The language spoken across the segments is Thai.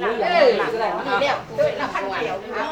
เรื่อยๆก็ได้เดี๋ยวเราพันเกี่ยวนะ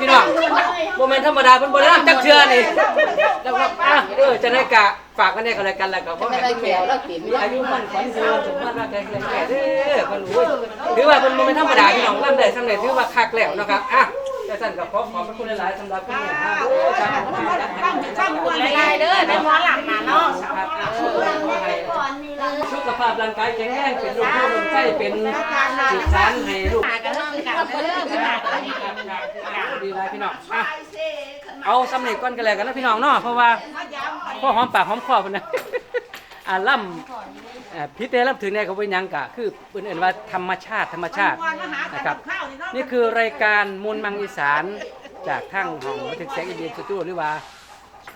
พี่น้องโมเมนต์ธรรมดาเพิ่นบ่ได้รับจักเทื่อนี่แล้วก็อะเออจะได้กะฝากกันได้กันแล้วกันแล้วก็บ่ให้คุณแม่มีอายุมั่นขวัญยืนสมบัติว่าแข็งแรงแก่เด้อเพิ่นรู้ถือว่าเพิ่นบ่แม่นธรรมดาพี่น้องนํได้สำเร็จถือว่าคักแล้วนะครับอะแต่สั่นก็ขอขอบพระคุณหลายๆสำหรับคุณแม่ครับโอ้จ้าขอบคุณครับตั้งตั้งวันอะไรเด้อได้หมอหลังมาเนาะ ครับอะ ก่อนนี่ละ สุข ภาพร่างกายแข็งแรงเป็นลูกผู้ลมไส้เป็นจิตสารให้ลูกหากันเรื่องการเรื่องหากันดีไรพี่น้องอะเอาสำเร็จก่อนกันแล้วกันนะพี่น้องเนาะเพราะว่าพ่อหอมปากหอมคอพุ่นนะอ่าล่ำอ่าพิเตล่ำถึงเนี่ยเขาเป็นหยังกะ คือเอื่นๆว่าธรรมชาติธรรมชาตินะครับ นี่คือรายการมูลมังอีสานจากทางห้องบันทึกเสียงอินเดียสตูดิโอหรือว่า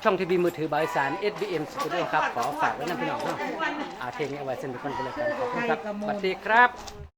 ช่องทีวีมือถือบริษัท SBM Studio ครับ ขอฝากไว้นะพี่น้อง เนาะอาเทงเอาไว้เส้นเป็นคนกันแล้วกันขอบคุณครับสวัสดีครับ